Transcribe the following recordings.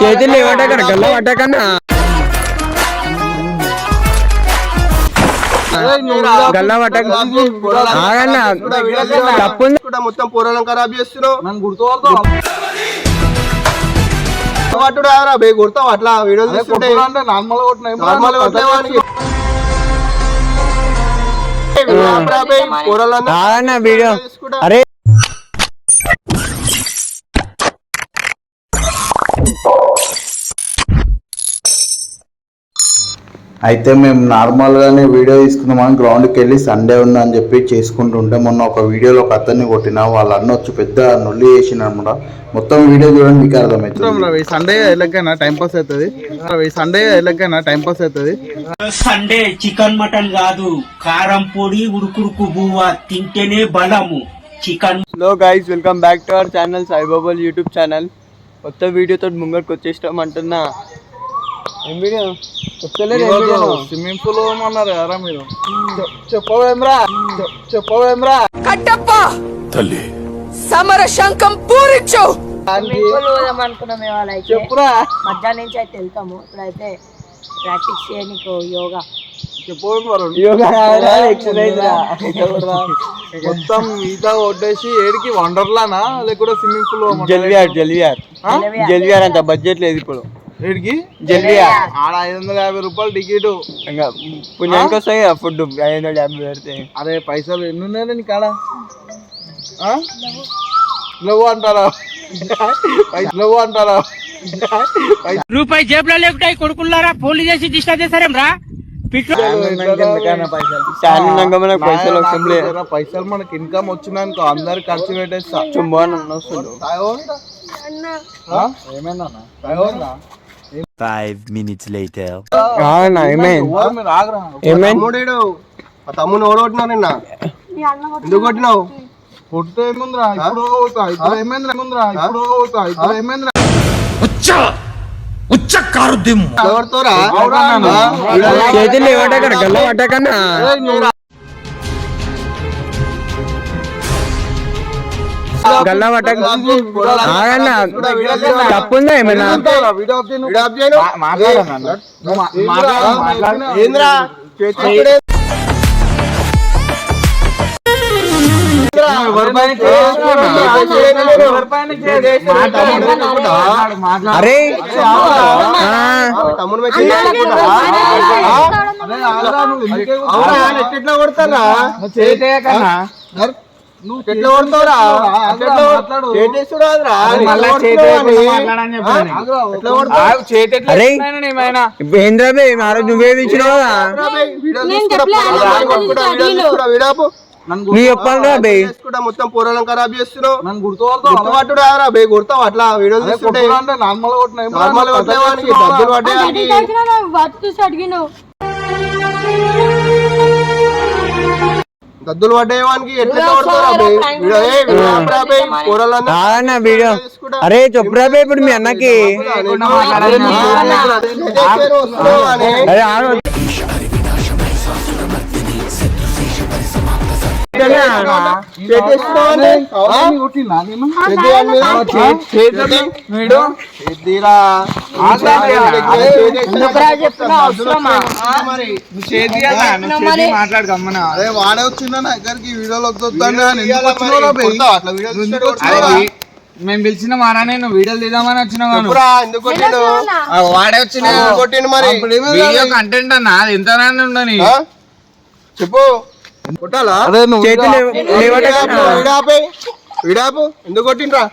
చేతులు లేవటక్కడ గల్ల పట్టకన్నా గల్ల పట్టక ఆగన్నా తప్పుంది కూడా మొత్తం పోరాలం ఖరాబ్ చేస్తున్నావు. నన్ను గుర్తుపడతావు పట్టుడు ఆరా బే కొడతావు అట్లా వీడియోలు తీసుకుంటే అంటే నార్మల్ కొట్టిన నార్మల్ కొట్టేవానికి పోరాలందరూ ఆగన్నా వీడియో. అరే. అయితే మేము నార్మల్గానే వీడియో తీసుకుందామని గ్రౌండ్కి వెళ్ళి సండే ఉందని చెప్పి చేసుకుంటుంటే మొన్న ఒక వీడియోలో ఒక అతన్ని కొట్టిన వాళ్ళ అన్న వచ్చి పెద్ద నొల్లి చేసిన అనమాట మొత్తం వీడియో చూడండి మీకు అర్థమవుతుంది. రవి సండే ఎల్లకైనా టైం పాస్ అవుతుంది. సండే ఎల్లకైనా టైం పాస్ అవుతుంది. సండే చికెన్ మటన్ కాదు కారం పొడి ఉడుకుడుకు బువ్వ తింటేనే బలము. Chicken hello guys welcome back to our channel సాయిబాబాల్ YouTube channel కొత్త వీడియోతో ముంగడికి వచ్చేస్తాం అంటున్నా ఏం వీడియో? స్విమ్మింగ్ పూల్ అన్నారు కదా మీరు. చె- చెప్పవేమ్రా చెప్పవేమ్రా కట్టప్ప! సమర శంఖం పూరించు! అనుకున్నాం ఇవాళ అయితే. చెప్పురా. మధ్యాహ్నం నుంచి అయితే వెళ్తాము. ఇప్పుడైతే ప్రాక్టీస్ చేయనీకు యోగా. యోగా ఎక్సర్సైజ్ మొత్తం ఈత కొట్టేసి ఏడికి వండర్లానా? లేకుంటే స్విమ్మింగ్ పూల్ జల్వియార్ జల్వియార్ జల్వియార్ అంత బడ్జెట్ లేదు ఇప్పుడు. ఏడికి? జల్వియార్ ఆడ ఐదు వందల యాభై రూపాయలు టికెట్. ఇంకా పుణ్యానికి వస్తాయి కదా ఫుడ్ ఐదు వందల యాభై పెడితే. అరే పైసలు ఎన్ని ఉన్నాయి నీ కాడ? ఆ? లేవు అంటారా? పైసలు లేవు అంటారా? రూపాయి జేబులో లేకుంటే కొడుకున్నారా ఫోన్లు చేసి డిస్టర్బ్ చేశారేం రా పైసలు? మనకి ఇన్కమ్ వచ్చినాక అందరు ఖర్చు పెట్టేస్తా. ఎవరు మీరు? ఆగరా. ఏమైంది? తమ్ముడు తమ్ముడు ఓడగొట్టినావు నిన్న? ఎందుకు కొట్టినావు? పొట్టు ఏముందిరా ఇప్పుడు పోతా ఇప్పుడు ఏమైందిరా ఇప్పుడు ఇప్పుడు ఏమైందిరా ఎవరితోరా? చేతులు లేవటక్కడ గల్ల పట్టకన్నా గల్ల పట్టక ఆగన్నా. తప్పుందా ఏమైనా? అవునా ఎట్లా కొడతారా? నువ్వు ఎట్లా కొడతావురా? అరే ఇచ్చినావు నీ చెప్పాలిరా బే. చేసుకుంటా మొత్తం పోరాలం ఖరాబ్ చేస్తున్నావు. నన్ను గుర్తుపడతావు గుర్తుపట్టుడు ఆరా బే కొడతావు అట్లా వీడియో తీసుకుంటే నార్మల్ నార్మల్ కొట్టేవానికి? డబ్బులు పడ్డాయి అడిగినావు దద్దులు పడ్డేవానికి ఎట్లా వీడియో అరే చెప్పురా బే ఇప్పుడు మీ అన్నకి అరే? వీడు? వచ్చిందా నా దగ్గరికి? వీడియోలో? నువ్వు? మేము పిలిచిన వారా నేను. వీడియోలు తీద్దామని వచ్చిన ఎందుకు కొట్టిండు? వాడే వచ్చిన కొట్టిండు మరి? వీడియో కంటెంట్ అన్న అది ఎంత ఉండని? చెప్పు. కొట్టాలా? విడాపే ఎందుకు కొట్టిండ్రా?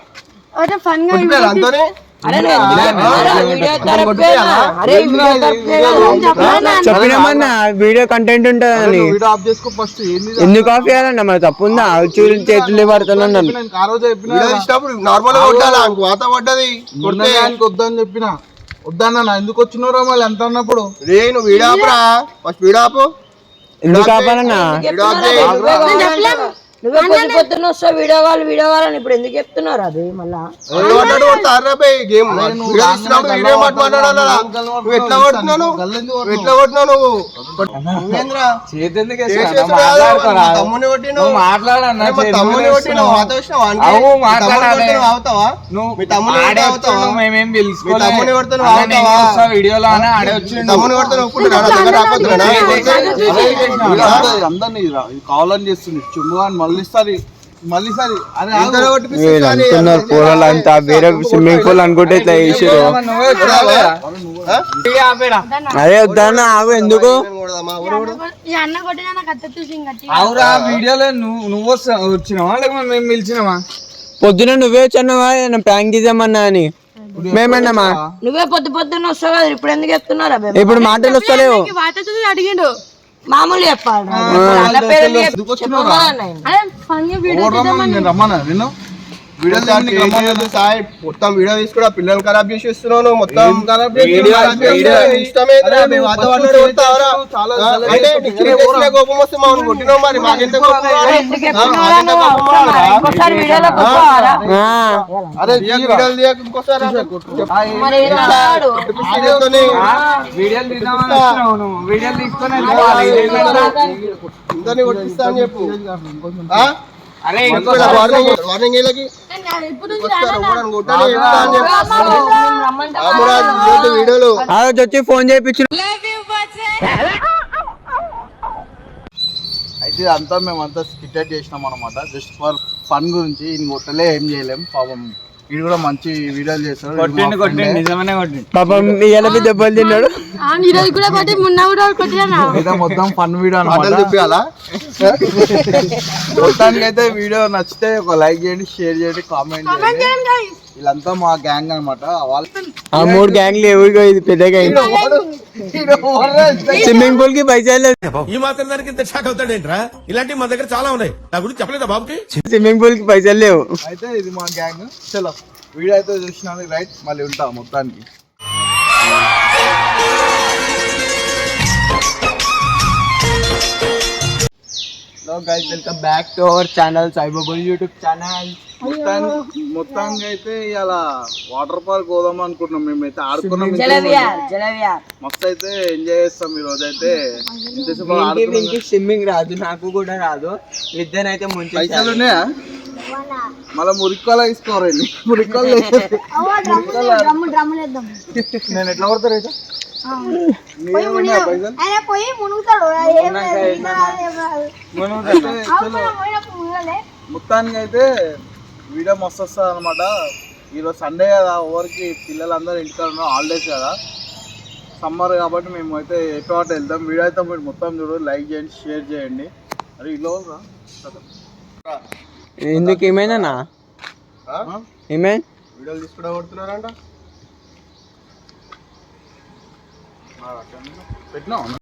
చెప్పినామన్నా వీడియో కంటెంట్ ఉంటుందని? ఎందుకు ఆఫ్ చేయాలన్నా? మరి తప్పుందా? చూడు చేతులు పడుతున్నాను నార్మల్గా కొట్టాలా? ఇంక వాత పడ్డది. వద్దని చెప్పిన. వద్దన్న ఎందుకు వచ్చినారా మళ్ళీ? ఎంత అన్నప్పుడు? రే నువ్వు విడాపురా. ఫస్ట్ విడాపు. ఎందుకు ఆపాలన్నా. నువ్వే పొద్దు పొద్దున్న వస్తావు వీడియో వీడియో వాళ్ళని ఇప్పుడు ఎందుకు చెప్తున్నారు అది మళ్ళా? ఎట్లా ఎట్లా తమ్ముని తమ్ముని కొట్టినావు. మీ తమ్ముని మేమేం తమ్ముని వీడియోలో అని ఆడే. తమ్ముని కావాలని చేస్తుంది. చుమ్ము అని మళ్ళీ వీళ్ళు అంటున్నారు అంతా వేరే స్విమ్మింగ్ పూల్ అనుకుంటే ఇట్లా వేసారు ఎందుకు? అవురా వీడియోలో నువ్వు నువ్వు వస్తా- వచ్చినావా? లేకపోతే మేము పిలిచినావా పొద్దున నువ్వే వచ్చావా ప్రాంక్ తీసామన్నా అని. మేమన్నామా నువ్వే పొద్దు పొద్దున్న వస్తావు కదా ఇప్పుడు ఎందుకు ఇప్పుడు మాటలు వస్తలేవు. అడిగిండు. మామూలు చెప్పాలి మొత్తం వీడియో తీసుకురా. పిల్లలు ఖరాబ్ చేసి మొత్తం కోపం వస్తే మరి. మాకెంత అరే వీడియోలు తీయకు, ఇంకోసారి వీడియోలు తీసుకొని కొట్టిస్తా అని చెప్పు? అరే వార్నింగ్ వీళ్ళకి వీడియోలు వచ్చి ఫోన్ చేయించిన అయితే అంతా మేమంతా స్కిటెడ్ చేసినాం అనమాట జస్ట్ ఫర్ ఫన్ గురించి ఈయన కొట్టలే ఏం చేయలేం. పాపం వీడు కూడా మంచి వీడియోలు చేస్తాడు. కొట్టిండి కొట్టిండి. నిజమనే కొట్టిండి. పాపం దెబ్బలు తిన్నాడు. రోజు కూడా కొట్టి మొన్న కూడా కొట్టినా మొత్తం ఫన్ వీడియో మాటలు అనమాట చూపించాలా మొత్తానికి అయితే వీడియో నచ్చితే ఒక లైక్ చేయండి షేర్ చేయండి కామెంట్ చేయండి. వీళ్ళంతా మా గ్యాంగ్ అనమాట ఆ మూడు గ్యాంగ్లు ఎవరికో ఇది పెద్ద గ్యాంగ్ స్విమ్మింగ్ పూల్కి పైసలు ఈ మాత్రం దానికి ఇంత షాక్ అవుతాడేంట్రా? ఇలాంటివి మా దగ్గర చాలా ఉన్నాయి. నా గురించి చెప్పలేదా బాబుకి? స్విమ్మింగ్ పూల్కి పైసలు లేవు. అయితే ఇది మా గ్యాంగ్ చలో వీడియో అయితే చూసినాను రైట్ మళ్ళీ ఉంటా మొత్తానికి. Hello guys welcome back to our channel Saibaba YouTube channel మొత్తానికి మొత్తానికి అయితే ఇలా వాటర్ పార్క్ పోదాం అనుకుంటున్నాం. మేమైతే ఆడుకున్నాం మస్తు అయితే ఎంజాయ్ చేస్తాం ఈ రోజు అయితే ఇంతసేపు స్విమ్మింగ్ రాదు నాకు కూడా రాదు. ఇద్దరైతే ముంచి పైసలు ఉన్నాయా మళ్ళీ మురిక్కోలా తీసుకోరండి వేద్దాం. నేను ఎట్లా కొడతారు అయితే ఆయన పోయి మునుగుతాడు. మొత్తానికి అయితే వీడియో మస్తు వస్తుంది అనమాట ఈరోజు సండే కదా ఎవరికి పిల్లలందరూ ఇంటికాడ ఉన్నారు హాలిడేస్ కదా. సమ్మర్ కాబట్టి మేము అయితే ఎటు అటు వెళ్తాం. వీడియో అయితే మీరు మొత్తం చూడు లైక్ చేయండి షేర్ చేయండి. అరే ఇలా రా. ఎందుకు ఏమైనా ఆ? ఏమే వీడియోలు తీసుకుంటా కొడుతున్నారంట పెట్టినా